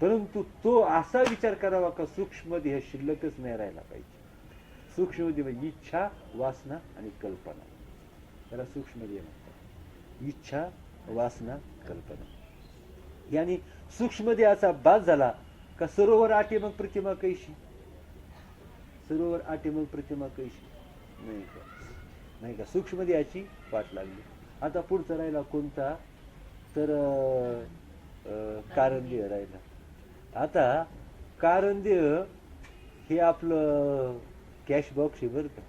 परंतु तो असा विचार करावा का सूक्ष्म देह शिल्लकच नाही राहायला पाहिजे. सूक्ष्म देह म्हणजे इच्छा वासना आणि कल्पना. त्याला सूक्ष्म देह म्हणतात. इच्छा वासना कल्पना. यानी सूक्ष्म देहाचा झाला का सरोवर आटे मग प्रतिमा कैशी? सरोवर आटे मग प्रतिमा कैशी? नाही का? नाही का? सूक्ष्म देहाची वाट लागली. आता पुढचा राहिला कोणता? तर अं, अं, राहिला. आता कारंदेह हे आपलं कॅश बॉक्स आहे बरं का.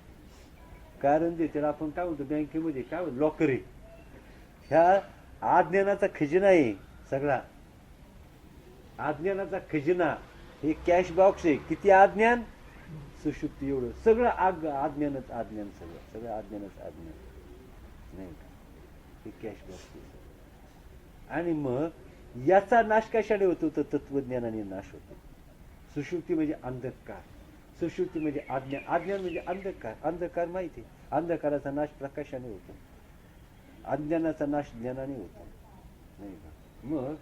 कारंदेह त्याला आपण काय म्हणतो बँकेमध्ये काय म्हणतो लॉकर आहे. ह्या आज्ञानाचा खजिना आहे सगळा. आज्ञानाचा खजिना हे कॅश बॉक्स आहे. किती आज्ञान? सुशुक्ती एवढं. सगळं आग आज्ञानच आज्ञान सगळं. सगळं आज्ञानच आज्ञान. नाही का? हे कॅश बॉक्स आहे. आणि मग याचा नाश कशाने होतो? तर तत्वज्ञानाने नाश होतो. सुषुप्ती म्हणजे अंधकार. सुषुप्ती म्हणजे आज्ञा. आज्ञान म्हणजे अंधकार. अंधकार माहिती आहे. अंधकाराचा नाश प्रकाशाने होतो. अज्ञानाचा नाश ज्ञानाने होतो. नाही का? मग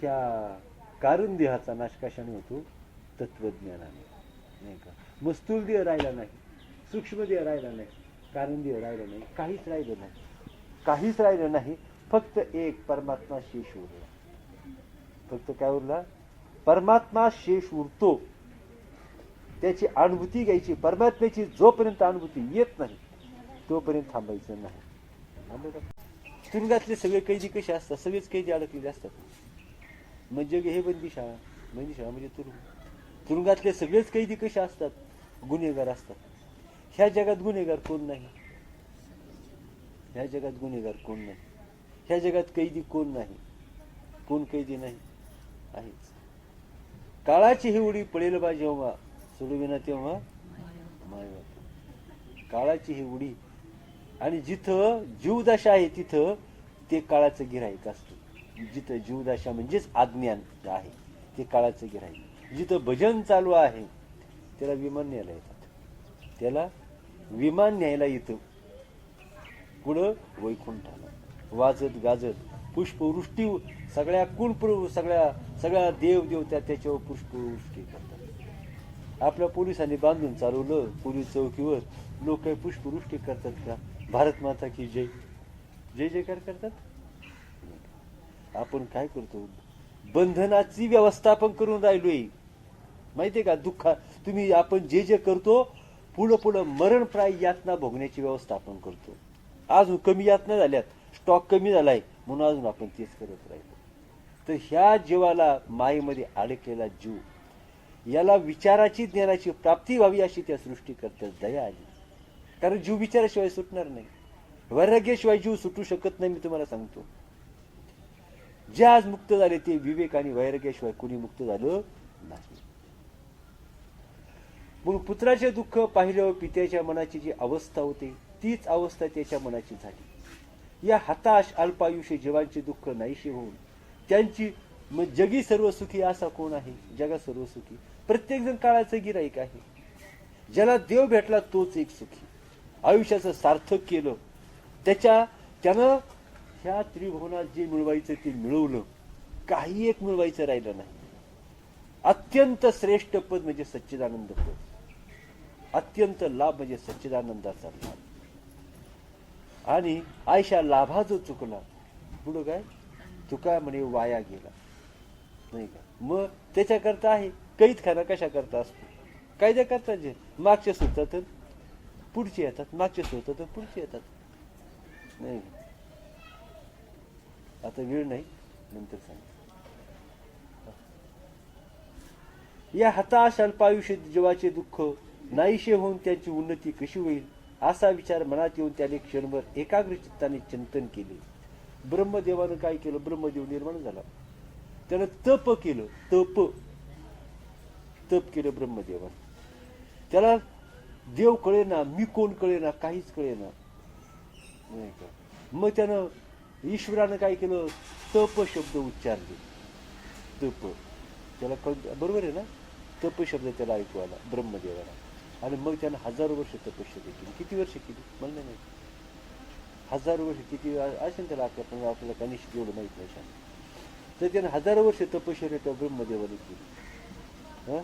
ह्या कारुंदेहाचा नाश कशाने होतो? तत्वज्ञानाने. नाही का? मग स्थूलदेह राहिला नाही. सूक्ष्मदेह राहिला नाही. कारुंदेह राहिला नाही. काहीच राहिलं नाही. काहीच राहिलं नाही. फक्त एक परमात्मा शेष उरला फक्त काय उरला परमात्मा शेष उरतो. त्याची अनुभूती घ्यायची. परमात्म्याची जोपर्यंत अनुभूती येत नाही तोपर्यंत थांबायचं नाही. का? तुरुंगातले सगळे कैदी कसे असतात? सगळेच कैदी अडकलेले असतात. म्हणजे हे बंदीशाळा बंदीशाळा म्हणजे, म्हणजे तुरुंग. तुरुंगातले सगळेच कैदी कसे असतात? गुन्हेगार असतात. ह्या जगात गुन्हेगार कोण नाही? ह्या जगात गुन्हेगार कोण नाही? ह्या जगात कैदी कोण नाही? कोण कैदी नाही? आहेच. काळाची ही उडी पडेल बा जेव्हा सोडविना तेव्हा? मायबाप काळाची ही उडी. आणि जिथं जीवदशा आहे तिथं ते काळाचं गिराईक असतं. जिथं जीवदशा म्हणजेच आज्ञान आहे ते काळाचं गिराईक जिथं भजन चालू आहे त्याला विमान न्यायला येतात. त्याला विमान न्यायला येतं पुढं वैकुंठाला वाजत गाजत पुष्पवृष्टी सगळ्या कुणपुर सगळ्या सगळ्या देवदेवत्या त्याच्यावर पुष्पवृष्टी करतात. आपल्या पोलिसांनी बांधून चालवलं पोलीस चौकीवर. लोक काही पुष्पवृष्टी करतात का? भारत माता की जय. जय जयकार करतात? आपण काय करतो? बंधनाची व्यवस्थापन करून राहिलोय. माहितीये का? दुःखा तुम्ही आपण जे जे करतो पुढं पुढं मरणप्राय यातना भोगण्याची व्यवस्था आपण करतो. अजून कमी यातना झाल्यात. स्टॉक कमी झालाय. म्हणून अजून आपण तेच करत राहिलो. तर ह्या जीवाला मायेमध्ये अडकलेला जीव याला विचाराची ज्ञानाची प्राप्ती व्हावी अशी त्या सृष्टीकर्त्यास दया आली कारण जीव विचाराशिवाय सुटणार नाही. वैराग्याशिवाय जीव सुटू शकत नाही मी तुम्हाला सांगतो. जे आज मुक्त झाले ते विवेक आणि वैराग्याशिवाय कुणी मुक्त झालं नाही. म्हणून पुत्राचे दुःख पाहिल्यावर पित्याच्या मनाची जी अवस्था होते तीच अवस्था त्याच्या मनाची झाली. या हताश अल्पायुषी जीवांचे दुःख नाहीशी होऊन त्यांची मग जगी सर्व सुखी असा कोण आहे? जगा सर्व सुखी. प्रत्येक जण काळाचं गिराईक आहे. ज्याला देव भेटला तोच एक सुखी. आयुष्याचं सार्थक केलं. त्याच्या त्यानं ह्या त्रिभुवनात जे मिळवायचं ते मिळवलं. काही एक मिळवायचं राहिलं नाही. अत्यंत श्रेष्ठ पद म्हणजे सच्चिदानंद पद. अत्यंत लाभ म्हणजे सच्चिदानंदाचा लाभ. आणि आयशा लाभा जो चुकला. पुढं काय? तुका म्हणे वाया गेला. नाही का? मग त्याच्याकरता आहे. कैद खाना कशा करता असतो? कायद्या करता जे मागचे सुचतात पुढचे येतात. मागचे सुचतात पुढचे येतात. नाही आता वेळ नाही. नंतर सांग या हताश अल्पायुष्य जीवाचे दुःख नाहीशे होऊन त्यांची उन्नती कशी होईल? असा विचार मनात येऊन त्याने क्षणभर एकाग्र चित्ताने चिंतन केले. ब्रह्मदेवानं काय केलं? ब्रह्मदेव निर्माण झाला. त्यानं तप केलं. तप. तप केलं ब्रह्मदेवानं. त्याला देव कळेना मी कोण कळेना काहीच कळेना. नाही का? मग त्यानं ईश्वरानं काय केलं? तप शब्द उच्चारले. तप. त्याला कळ बरोबर आहे ना? तप शब्द त्याला ऐकू आला ब्रह्मदेवाला. आणि मग त्यानं हजारो वर्ष तपश्चर्या केली किती वर्ष केली? मला नाही माहिती. हजारो वर्ष किती असेल त्याला आपल्या पण आपल्याला कनिष्ठ एवढं माहीत नाही तर त्याने हजारो वर्ष तपश्चर्या त्या ब्रह्मदेवाने केली.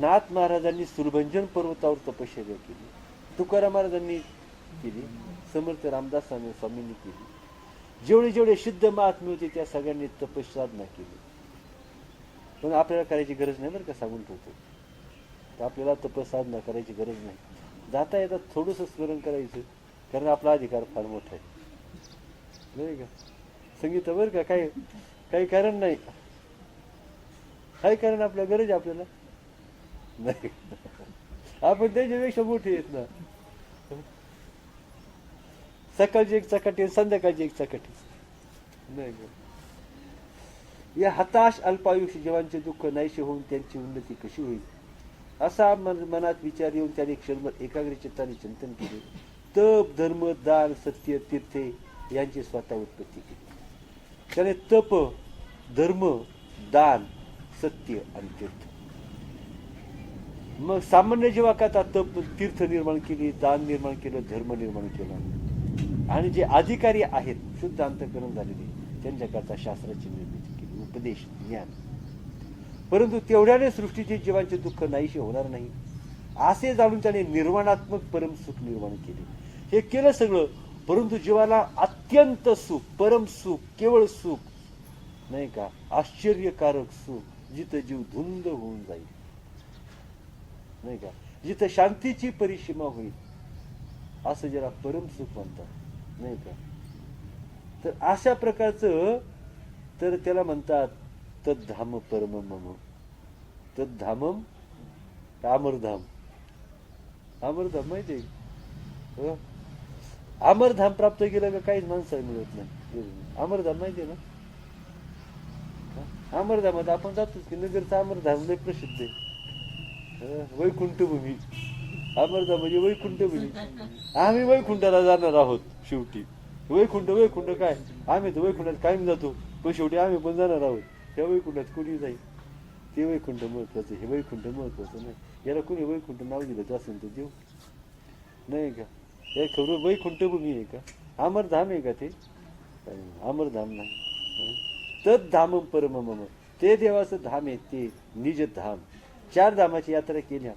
नाथ महाराजांनी सुरभंजन पर्वतावर तपश्चर्या केली. तुकाराम महाराजांनी केली. समर्थ रामदास स्वामींनी केली. जेवढे जेवढे शुद्ध महात्मे होते त्या सगळ्यांनी तपश्चाधना केली. पण आपल्याला करायची गरज नाही बरं का सांगून ठेवतो. तर आपल्याला तपसाधना करायची गरज नाही. जाता येता थोडंसं स्मरण करायचं कारण आपला अधिकार फार मोठा आहे. नाही का? संगीत बरं का? काही काही कारण नाही. काही कारण आपल्या गरज आहे आपल्याला? नाही. आपण त्याच्यापेक्षा मोठे आहेत ना. सकाळची एक चकाटी संध्याकाळची एक चकाटी. नाही का? या हताश अल्पायुष्य जीवांचे दुःख नाहीशी होऊन त्यांची उन्नती कशी होईल? असा मन- मनात विचार येऊन त्याने क्षणभर एकाग्र चित्ताने चिंतन केले. तप धर्म दान सत्य तीर्थे यांची स्वतः उत्पत्ती केली. त्याने तप धर्म दान सत्य आणि तीर्थ. मग सामान्य जीवा आता तप तीर्थ निर्माण केली दान निर्माण केलं धर्म निर्माण केला. आणि जे अधिकारी आहेत शुद्ध अंतकरण झालेले त्यांच्याकरता शास्त्राची निर्मिती केली. उपदेश ज्ञान. परंतु तेवढ्याने सृष्टीचे जीवांचे दुःख नाहीसे होणार नाही. असे जाणून त्याने निर्वाणात्मक परम सुख निर्माण केले. हे केलं सगळं परंतु जीवाला अत्यंत सुख परम सुख केवळ सुख नाही का? आश्चर्यकारक सुख जिथं जीव धुंद होऊन जाईल. नाही का? जिथं शांतीची परिसीमा होईल. असं जरा परम सुख म्हणतात. नाही का? तर अशा प्रकारचं तर त्याला म्हणतात तद्धाम परम मम। तद्धामम अमरधाम अमरधाम माहिती आहे? अमरधाम प्राप्त केलं का काहीच माणसाला मिळत नाही. अमरधाम माहिती आहे ना? अमरधामात आपण जातोच की नगरचा अमरधाम लय प्रसिद्ध आहे. वैकुंठभूमी. अमरधाम म्हणजे वैकुंठभूमी. आम्ही वैकुंठाला जाणार आहोत शेवटी. वैकुंठ वैकुंठ काय? आम्ही तर वैकुंठात कायम जातो पण शेवटी आम्ही पण जाणार आहोत. ह्या वैकुंठात कुणी जाईल ते वैकुंठ महत्वाचं हे वैकुंठ महत्वाचं नाही याला कुणी वैकुंठ नाव दिलं तर असेल तर देऊ नाही का या खरं वैकुंठ भूमी आहे का अमरधाम आहे का ते अमरधाम नाही हं? तद धाम परम मम ते देवाचं धाम आहे ते निज धाम चार धामाची यात्रा केल्या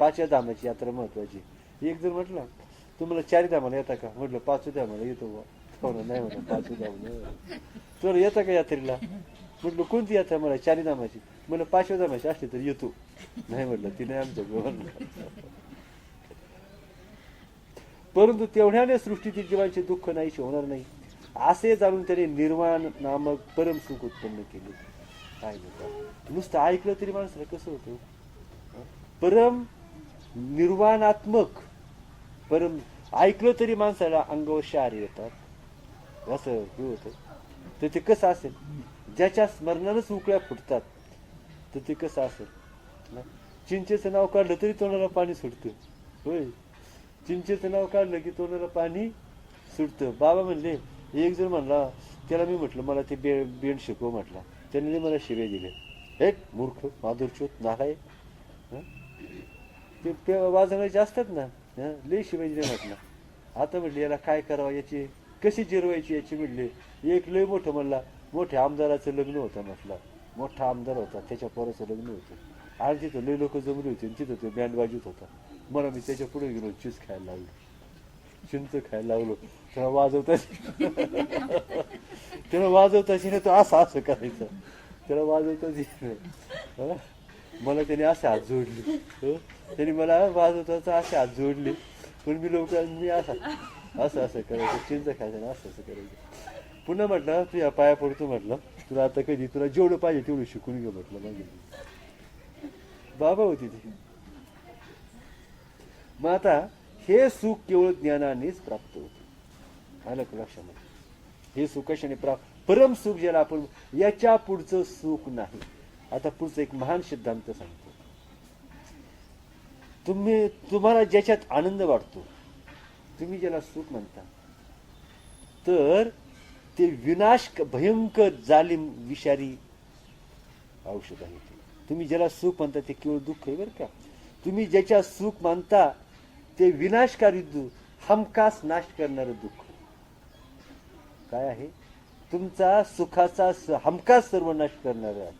पाचव्या धामाची यात्रा महत्वाची एक जर म्हटलं तुम्हाला चार धामाला येता का म्हटलं पाचव्या धामाला येतो बुवा. नाही म्हणा पाचव्या धामाला तुला येता का यात्रेला म्हटलं कोणती यात्रा मला चारी धामाची. म्हणलं पाचव्या धामाची असली तर येतो. नाही म्हटलं ती नाही आमच्या म्हणलं. परंतु तेवढ्याने सृष्टीतील जीवांचे दुःख नाहीशी होणार नाही. असे जाणून त्याने निर्वाण नामक परम सुख उत्पन्न केले. काय म्हणतात नुसतं ऐकलं तरी माणसाला कसं होतं? परम निर्वाणात्मक परम ऐकलं तरी माणसाला अंगावर शार येतात. असं हे होतं. तर ते कसं असेल? ज्याच्या स्मरणानंच उकळ्या फुटतात तर ते कसं असेल? चिंचेचं नाव काढलं तरी तोंडाला पाणी सुटतं. होय. चिंचेचं नाव काढलं की तोंडाला पाणी सुटतं. बाबा म्हणले एक जण म्हणला त्याला मी म्हटलं मला ते बे बेंड शिकव म्हटला. त्याने मला शिवे दिले एक मूर्ख माधुरच्योत नालाय ते वाजवायचे वाजवण्याचे असतात ना. लय शिवाय दिले म्हटलं. आता म्हटले याला काय करावं याची कशी जिरवायची याची म्हटले एक लय मोठं म्हणला मोठ्या आमदाराचं लग्न होतं म्हटलं. मोठा आमदार होता त्याच्या पोराचं लग्न होतं. आणि तिथं लई लोक जमली होती आणि तिथं ते बँड वाजवत होता. मला मी त्याच्या पुढे गेलो चीज खायला लागलो चिंच खायला लागलो त्याला वाजवता त्याला वाजवता नाही तो असं असं करायचं. त्याला वाजवताच येत नाही. मला त्याने असे हात जोडले. त्याने मला वाजवताच असे हात जोडले. पण मी लोक मी असं असं असं करायचं. चिंच खायचं असं असं करायचं. पुन्हा म्हटलं तू या पाया पडतो म्हटलं. तुला आता कधी तुला जेवढं पाहिजे तेवढं शिकून घे म्हटलं मागे. बाबा होती ती. मग आता हे सुख केवळ ज्ञानानेच प्राप्त होते. आलं का लक्षामध्ये हे सुख कशाने प्राप्त? परम सुख ज्याला आपण याच्या पुढचं सुख नाही. आता पुढचं एक महान सिद्धांत सांगतो. तुम्ही तुम्हाला ज्याच्यात आनंद वाटतो तुम्ही ज्याला सुख म्हणता तर ते विनाश भयंकर जालिम विषारी औषध आहे ते. तुम्ही ज्याला सुख मानता ते केवळ दुःख आहे बरं का? तुम्ही ज्याच्या सुख मानता ते विनाशकारी दु हमखास नाश करणारं दुःख. काय आहे? तुमचा सुखाचा स- हमखास सर्वनाश करणार. आहे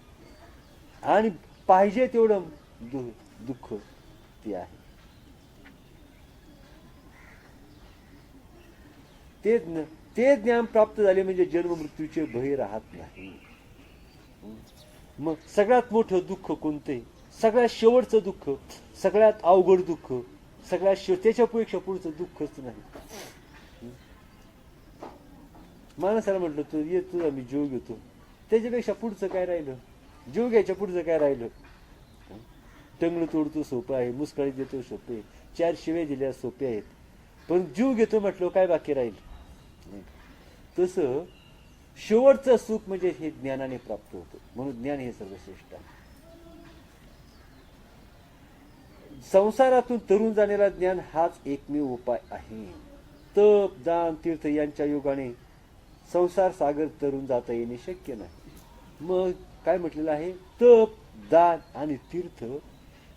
आणि पाहिजे तेवढं दु- दुःख ते आहे. ते ज्ञ- ते ज्ञान प्राप्त झाले म्हणजे जन्म मृत्यूचे भय राहत नाही. मग सगळ्यात मोठं दुःख कोणते? सगळ्यात शेवटचं दुःख सगळ्यात अवघड दुःख सगळ्यात शेव त्याच्यापेक्षा पुढचं दुःखच नाही. माणसाला म्हटलं तू ये तुझा मी जीव घेतो. त्याच्यापेक्षा पुढचं काय राहिलं? जीव घ्यायच्या पुढचं काय राहिलं? टंगळ तोडतो सोपं आहे. मुस्काळी देतो सोपे चार शिवे दिल्या सोपे आहेत. पण जीव घेतो म्हटलं काय बाकी राहील? तसं शेवटचं सुख म्हणजे हे ज्ञानाने प्राप्त होतं. म्हणून ज्ञान हे सर्वश्रेष्ठ आहे. संसारातून तरुण जाण्याला ज्ञान हाच एकमेव उपाय आहे. तप दान तीर्थ यांच्या योगाने संसार सागर तरुण जाता येणे शक्य नाही. मग काय म्हटलेलं आहे? तप दान आणि तीर्थ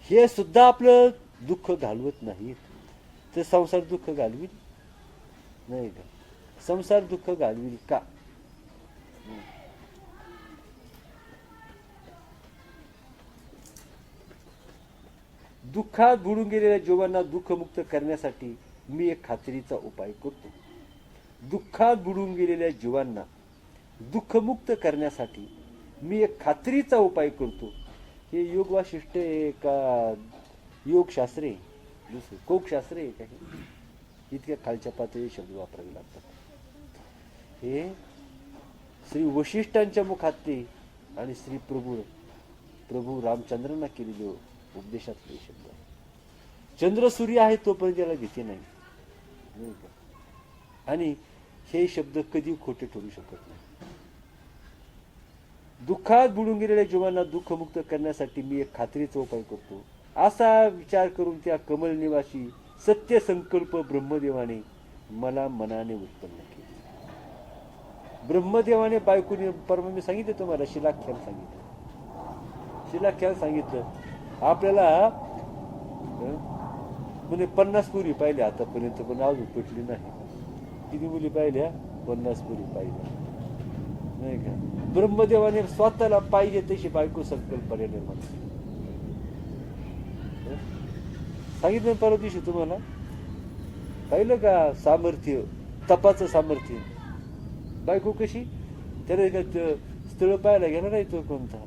हे सुद्धा आपलं दुःख घालवत नाहीत. तर संसार दुःख घालवी नाही का संसार दुःख घालवी का? दुःखात बुडून गेलेल्या जीवांना दुःखमुक्त करण्यासाठी मी एक खात्रीचा उपाय करतो. दुःखात बुडून गेलेल्या जीवांना दुःखमुक्त करण्यासाठी मी एक खात्रीचा उपाय करतो. हे योग वाशिष्ट आहे का योगशास्त्रे दुसरे दुसरं काही इतक्या खालच्या पातळी शब्द वापरावे लागतात. हे श्री वशिष्ठांच्या मुखातले आणि श्री प्रभू प्रभू रामचंद्रांना केलेले उपदेशातले शब्द. चंद्र सूर्य आहे तोपर्यंत याला भीती नाही. आणि हे शब्द कधी खोटे ठरू शकत नाही. दुःखात बुडून गेलेल्या जीवांना दुःखमुक्त करण्यासाठी मी एक खात्रीचा उपाय करतो. असा विचार करून त्या कमल निवासी सत्य संकल्प ब्रह्मदेवाने मला मनाने उत्पन्न केले. ब्रह्मदेवाने बायकोने परवा मी सांगितलं तुम्हाला शिलाख्यान सांगितलं. शिलाख्यान सांगितलं. आपल्याला म्हणजे पन्नास पुरी पाहिल्या आतापर्यंत पण अजून पेटली नाही. किती मुली पाहिल्या? पन्नास पुरी पाहिल्या. नाही का? ब्रह्मदेवाने स्वतःला पाहिजे तशी बायको संकल्पना निर्माण केली. सांगितलं ना परवा दिवशी तुम्हाला? पाहिलं का सामर्थ्य? तपाचं सामर्थ्य? बायको कशी? त्याला का स्थळ पाहायला गेला नाही तो कोणता?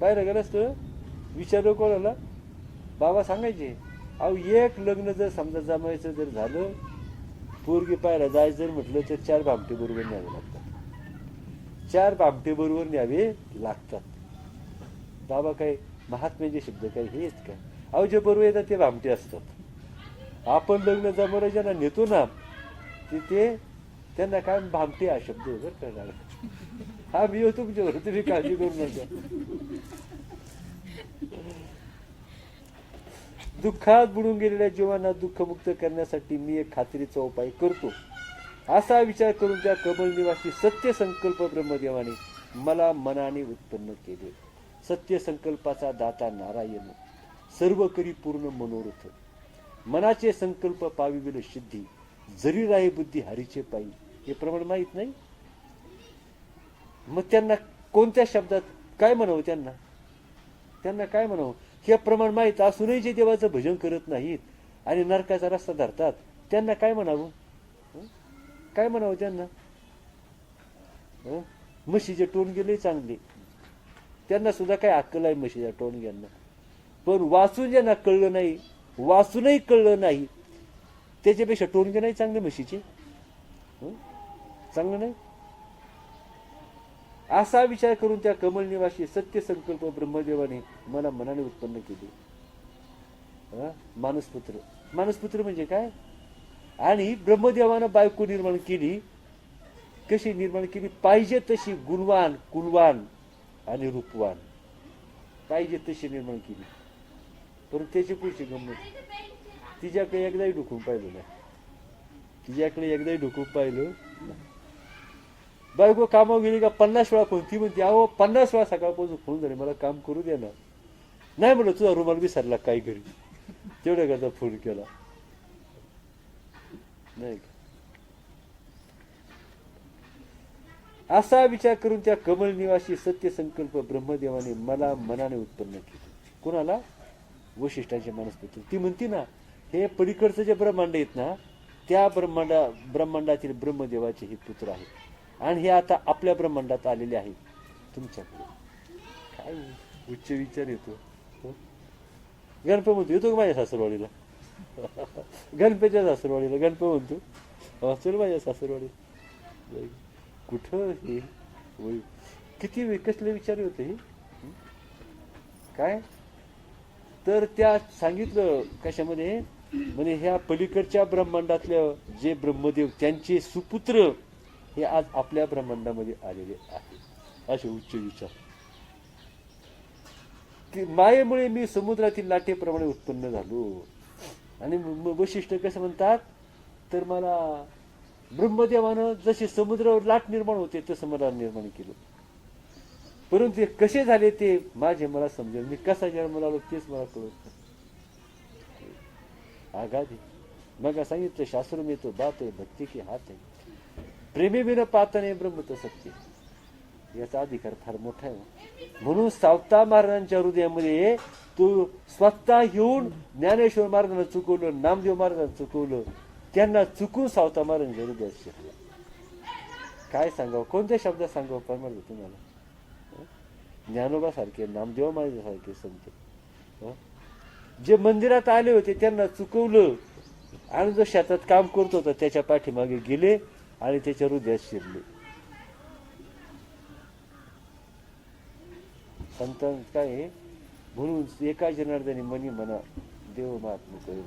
पाहायला गेला स्थळ विचारलं कोणाला? बाबा सांगायचे अहो एक लग्न जर समजा जमायचं जर झालं पोरगी पाहायला जायचं जर म्हटलं तर चार भामटे बरोबर न्यावे लागतात. चार भामटे बरोबर न्यावे लागतात. बाबा काय महात्म्याचे शब्द काय हेच का? अहो जे बरोबर येतात ते भामटे असतात. आपण लग्न जमवायच्या नेतो ना तिथे ते त्यांना काय भामटे हा शब्द बरं करणार हा मी होतो तुमच्यावर तुम्ही काळजी करू नका. दुःखात बुडून गेलेल्या जीवांना दुःखमुक्त करण्यासाठी मी एक खात्रीचा उपाय करतो. असा विचार करून त्या कमल निवासी सत्य संकल्प ब्रह्मदेवाने मला मनाने उत्पन्न केले. सत्य संकल्पाचा दाता नारायण सर्व करी पूर्ण मनोरथ. मनाचे संकल्प पाविविल सिद्धी जरी राही बुद्धी हरीचे पायी. हे प्रमाण माहीत नाही. मग त्यांना कोणत्या शब्दात काय म्हणावं त्यांना? त्यांना काय म्हणावं? हे प्रमाण माहीत असूनही जे देवाचं भजन करत नाहीत आणि नरकाचा रस्ता धरतात त्यांना काय म्हणावं? काय म्हणावं त्यांना? म्हशीचे टोन गेले चांगले. त्यांना सुद्धा काय अक्कल आहे म्हशीच्या टोन यांना पण वाचून ज्यांना कळलं नाही वाचूनही कळलं नाही त्याच्यापेक्षा टोनगे नाही चांगले म्हशीचे. चांगलं नाही? असा विचार करून त्या कमल निवासी सत्य संकल्प ब्रह्मदेवाने मला मनाने उत्पन्न केले. मानसपुत्र. मानसपुत्र म्हणजे काय? आणि ब्रह्मदेवानं बायको निर्माण केली. कशी निर्माण केली? पाहिजे तशी गुणवान कुलवान आणि रूपवान. पाहिजे तशी निर्माण केली. परंतु त्याची पुढची गंमत. तिच्याकडे एकदाही ढुकून पाहिलं नाही. तिच्याकडे एकदाही ढुकून पाहिलं बायको कामावर गेली का पन्नास वेळा फोन ती म्हणते अहो पन्नास वेळा सकाळपासून फोन झाले मला काम करू दे ना. नाही म्हणलं तुझा रुमाल विसरला काही घरी? तेवढ्या करता फोन केला. नाही का? असा विचार करून त्या कमल निवासी सत्य संकल्प ब्रह्मदेवाने मला मनाने उत्पन्न केले. कोणाला? वशिष्ठांच्या मनस्पती ती म्हणती ना हे पलीकडचं जे ब्रह्मांड आहेत ना त्या ब्रह्मांडा ब्रह्मांडातील ब्रह्मदेवाचे हे पुत्र आहेत. आणि हे आता आपल्या ब्रह्मांडात आलेले आहेत तुमच्याकडे. काय उच्च विचार येतो. हो? म्हणतो येतो माझ्या सासरवाडीला? गणपतीच्या सासरवाडीला गणप म्हणतो. चल माझ्या सासरवाडीला. कुठं हे? वय किती कसले विचार होते हे? काय? तर त्या सांगितलं कशामध्ये? म्हणजे ह्या पलीकडच्या ब्रह्मांडातल्या जे ब्रह्मदेव त्यांचे सुपुत्र हे आज आपल्या ब्रह्मांडामध्ये आलेले आहेत. असे उच्च विचार. की मायेमुळे मी समुद्रातील लाटेप्रमाणे उत्पन्न झालो. आणि वैशिष्ट्य कसं म्हणतात? तर मला ब्रह्मदेवानं जसे समुद्रावर लाट निर्माण होते तसं मला निर्माण केलं. परंतु ते कसे झाले ते माझे मला समजेल. मी कसा जन्माला आलो तेच मला कळत नाही. दी आहे मग सांगितलं शास्त्र मी तो बात आहे भक्ती की हात आहे. प्रेमी बिन पातने नाही ब्रह्म तर सत्य. याचा अधिकार फार मोठा आहे. म्हणून सावता महाराजांच्या हृदयामध्ये तू स्वतः येऊन ज्ञानेश्वर मार्गाने चुकवलं नामदेव मार्गाने चुकवलं त्यांना चुकून सावता महाराजांच्या हृदयात शिरलं. काय सांगावं? कोणत्या शब्दात सांगावं? परमार्थ तुम्हाला. ज्ञानोबासारखे नामदेव महाराजांसारखे संत. जे मंदिरात आले होते त्यांना चुकवलं. आणि जो शेतात काम करत होता त्याच्या पाठीमागे गेले आणि त्याच्या हृदयात शिरले. संतां काय आहे? म्हणून एका जनार्दनी मनी म्हणा देव महात्मा करू